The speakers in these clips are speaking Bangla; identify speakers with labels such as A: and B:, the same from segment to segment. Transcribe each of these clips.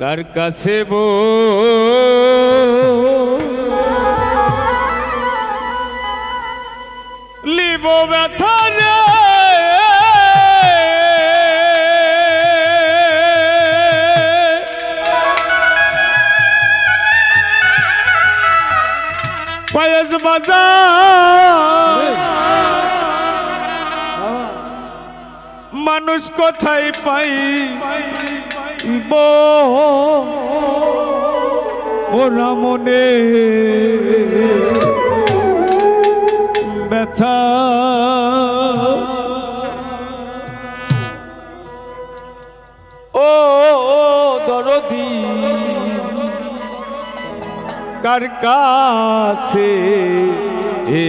A: কার কাছে বো। লিব ব্যথা পায়েস বাজার মানুষ কোথায় পাই? ওরা মনে ব্যথা। ও দরদি কার কাছে এ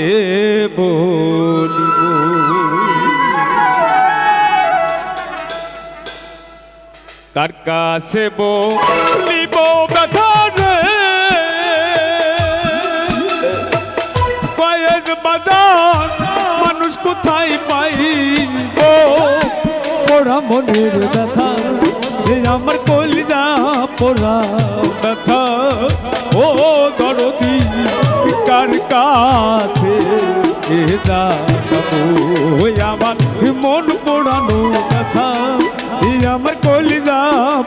A: বলিব? কার কাছে বলিব ব্যথা রে। বাজার, মানুষ কোথায় পাইব? ওরা মনের ব্যথা, এ আমার কলিজা পোড়া ব্যথা। ও দরদি, কার কাছে এ আমার মন পোড়ানো এই আমার কলিজা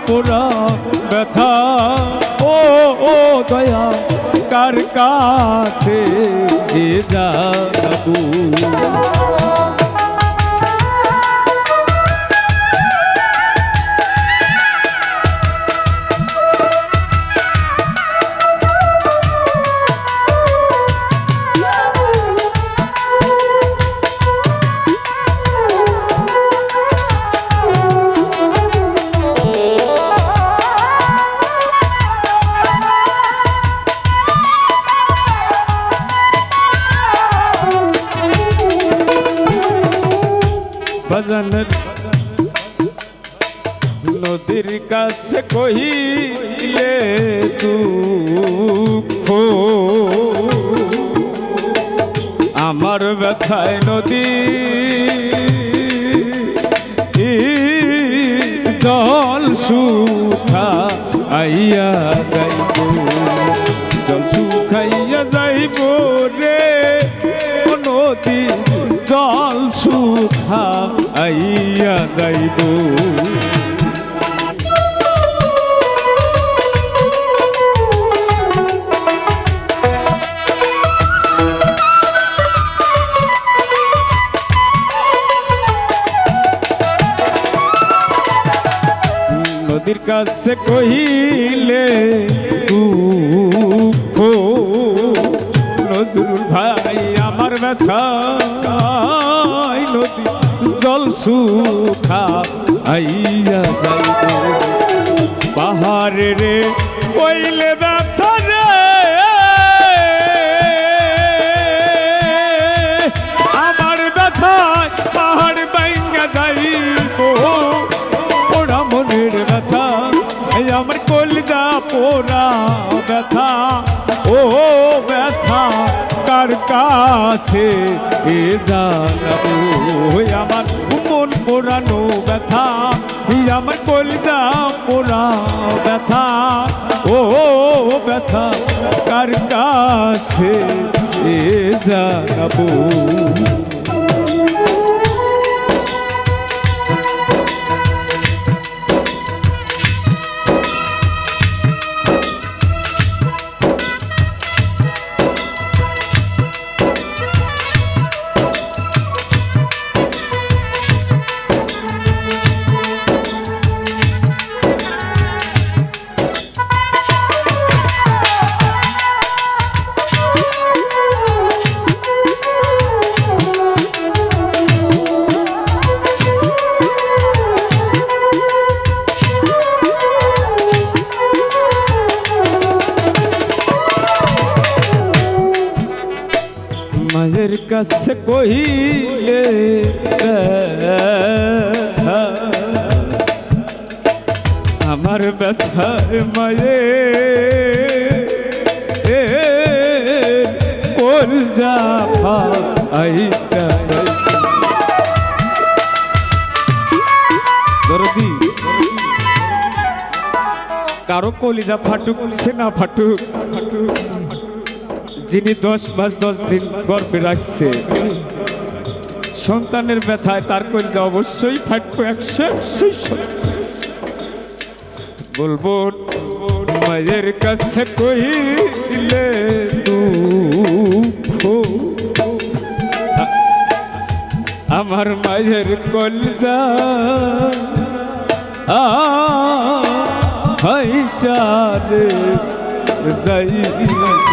A: পোড়া ব্যথা। ও ও দয়া কার কাছে যে যাব কাছে কহিলে দুঃখ। আমার ব্যথায় নদী জল সুখা আইয়া যাইব? জল সুখাইয়া যাইব রে নদী, জল সুখা আইয়া যাইব। কাছে কহিলে দুঃখ নজরুল ভাই আমার ব্যথা নদী জল সুখা আইয়া যাই পাহাড়ে কইলে ব্যথা পোড়া ব্যথা, ও ব্যথা, কার কাছে এ জানাব? আমার মন পোড়ানো ব্যথা আমার কলিজা পোড়া ব্যথা, ও ব্যথা, কার কাছে এ জানাব? কাছে কহিলে ব্যথা আমার ব্যথা মায়ে কোল যা আইটা দরদি কারও কলিজা ফাটুক সে না ফাটুক যিনি দশ মাস দশ দিন গর্ভে রাখছে, সন্তানের ব্যথায় তার কলিজা অবশ্যই ফাটবো একশো সত্যি। বলব, মায়ের কাছে দুঃখ আমার মায়ের কলজা হাইটা রে যাইব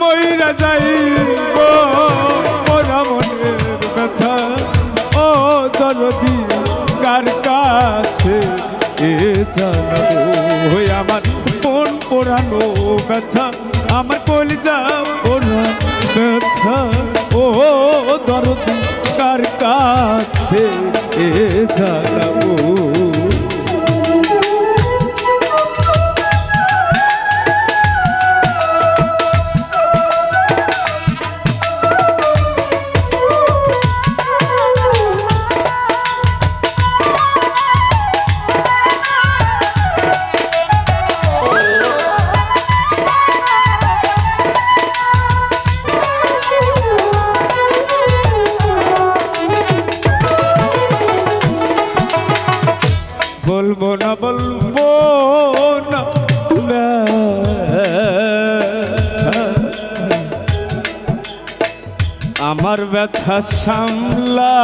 A: মইরা যাই ওরা মনের ব্যথা। ও দরদি কার কাছে এ জানাব? হই আমার মন পোড়ানো ব্যথা, আমার কলিজা পোড়া ব্যথা। ও দরদি কার কাছে এ জানাব? বলব না বলব না। আমার ব্যথা সামলা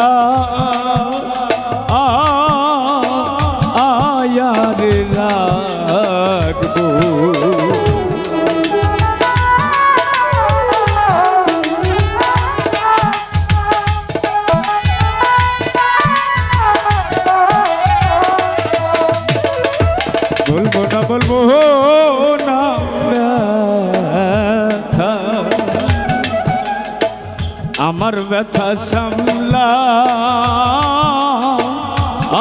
A: আমার ব্যথা সামলা।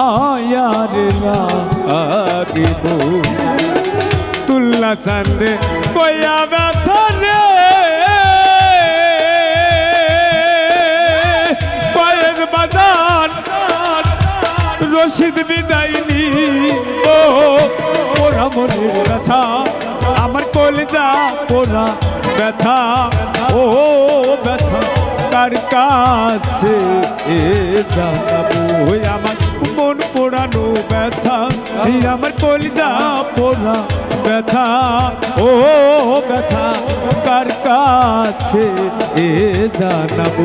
A: আয়ার লাগিব তুল্লা চান্দে কয়া ব্যথা রে। কয়েক বাজার, রশিদ বিদায়নি ও, ওরা মনের ব্যথা, আমার কলজা পোড়া ব্যথা, ও, ব্যথা। কার কাছে এ জানাব আমার মন পোড়ানো ব্যথা আমার কলিজা পোড়া ব্যথা, ও ব্যথা কার কাছে এ জানাব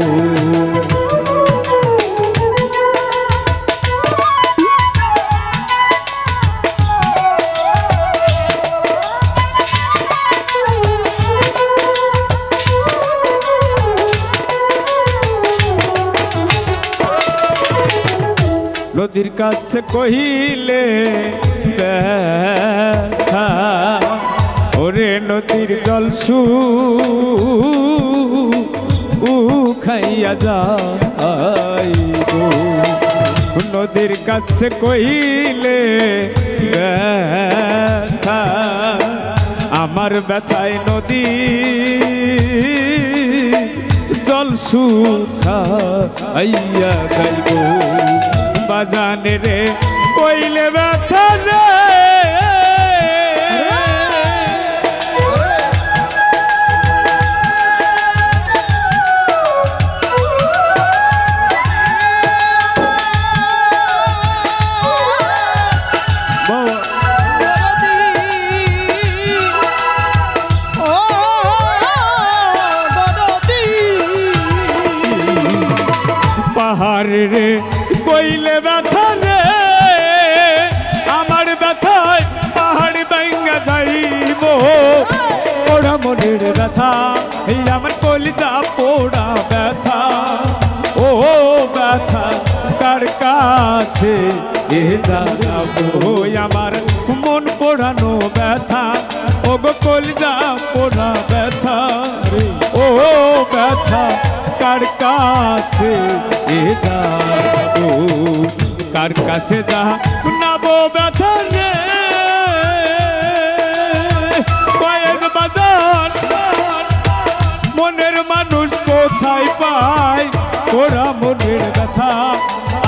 A: নদীর কাছে কহিলে ওরে নদীর জল সু খাইয়া যাইব নদীর কাছে কহিলে আমার ব্যথায় নদী জল সুখা আইয়া গাইব বাজানে রে কইলে ব্যথা রে। পাহাড় রে কইলে ব্যথা রে। আমার ব্যথায় পাহাড় ভাঙ্গা যাইব। ওরা মনের ব্যথা, এই আমার কলিজা পোড়া ব্যথা। ও ব্যথা কার কাছে এ জানাব আমার মন পোড়ানো ব্যথা ও গো কলজা পোড়া কাছে যা নাবো ব্যথা রে কয়েক বাজার, মনের মানুষ কোথায় পায়? ওরা মনের ব্যথা,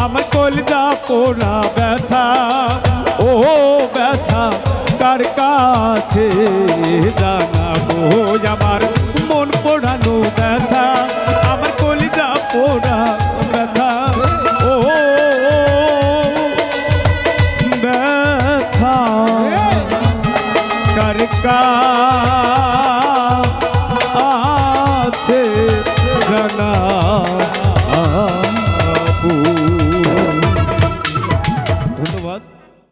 A: আমার কলিজা পোড়া ব্যথা। ও ব্যথা কার কাছে জানাব